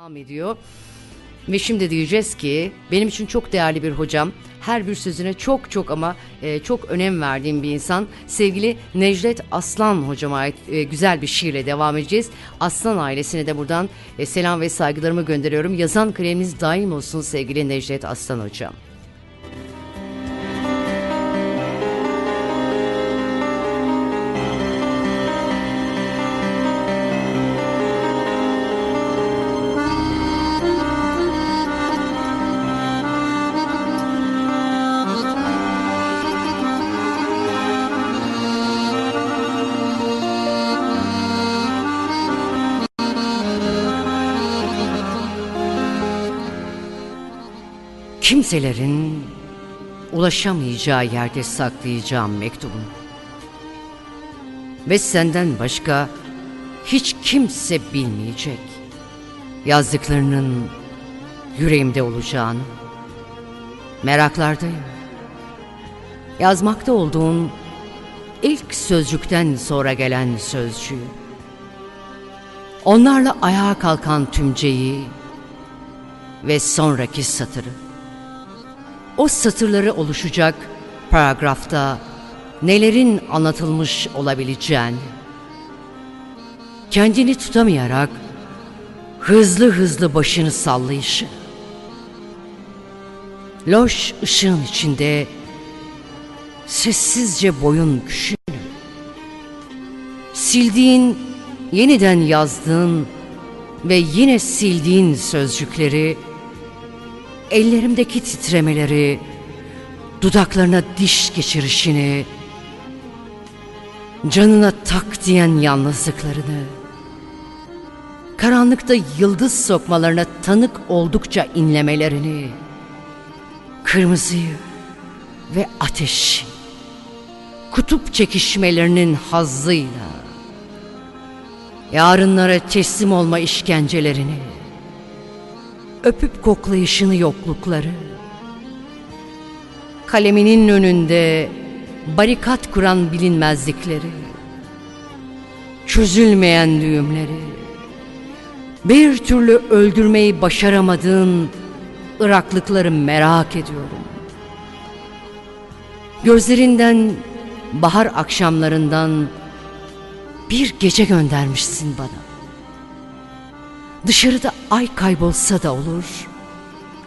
devam ediyor. Ve şimdi diyeceğiz ki benim için çok değerli bir hocam. Her bir sözüne çok çok ama e, çok önem verdiğim bir insan. Sevgili Necdet Aslan hocama ait e, güzel bir şiirle devam edeceğiz. Aslan ailesine de buradan e, selam ve saygılarımı gönderiyorum. Yazan kreminiz daim olsun sevgili Necdet Aslan hocam. Kimselerin ulaşamayacağı yerde saklayacağım mektubunu. Ve senden başka hiç kimse bilmeyecek. Yazdıklarının yüreğimde olacağını. Meraklardayım. Yazmakta olduğun ilk sözcükten sonra gelen sözcüğü. Onlarla ayağa kalkan tümceyi ve sonraki satırı. O satırları oluşacak paragrafta nelerin anlatılmış olabileceğini, kendini tutamayarak hızlı hızlı başını sallayışı, loş ışığın içinde sessizce boyun küşünü, sildiğin, yeniden yazdığın ve yine sildiğin sözcükleri, ellerimdeki titremeleri, dudaklarına diş geçirişini, canına tak diyen yalnızlıklarını, karanlıkta yıldız sokmalarına tanık oldukça inlemelerini, kırmızıyı ve ateşi, kutup çekişmelerinin hazzıyla, yarınlara teslim olma işkencelerini, öpüp koklayışını yoklukları, kaleminin önünde barikat kuran bilinmezlikleri, çözülmeyen düğümleri, bir türlü öldürmeyi başaramadığın ıraklıkları merak ediyorum. Gözlerinden bahar akşamlarından bir gece göndermişsin bana. Dışarıda ay kaybolsa da olur,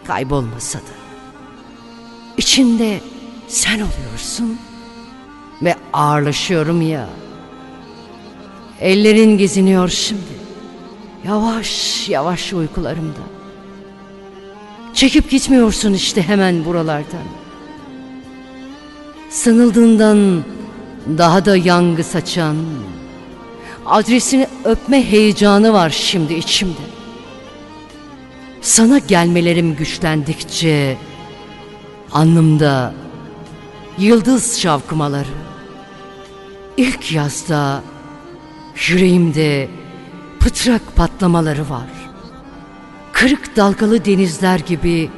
kaybolmasa da. İçinde sen oluyorsun ve ağırlaşıyorum ya. Ellerin geziniyor şimdi. Yavaş yavaş uykularımda. Çekip gitmiyorsun işte hemen buralardan. Sanıldığından daha da yangı saçan, adresini öpme heyecanı var şimdi içimde. Sana gelmelerim güçlendikçe alnımda yıldız şavkımaları. İlk yazda yüreğimde pıtrak patlamaları var. Kırık dalgalı denizler gibi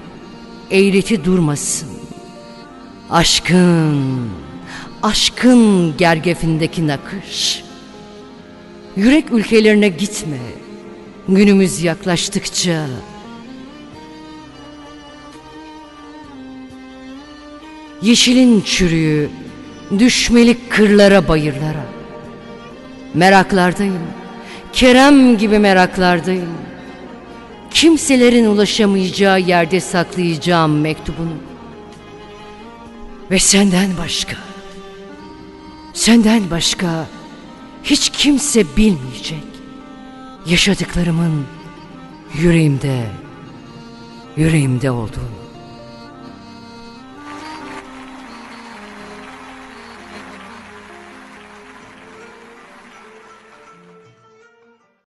eğreti durmasın. Aşkın, aşkın gergefindeki nakış. Yürek ülkelerine gitme. Günümüz yaklaştıkça Yeşilin çürüğü düşmeli kırlara bayırlara. Meraklardayım. Kerem gibi meraklardayım. Kimselerin ulaşamayacağı yerde saklayacağım mektubunu. Ve senden başka, senden başka hiç kimse bilmeyecek. Yaşadıklarımın yüreğimde, yüreğimde olduğunu.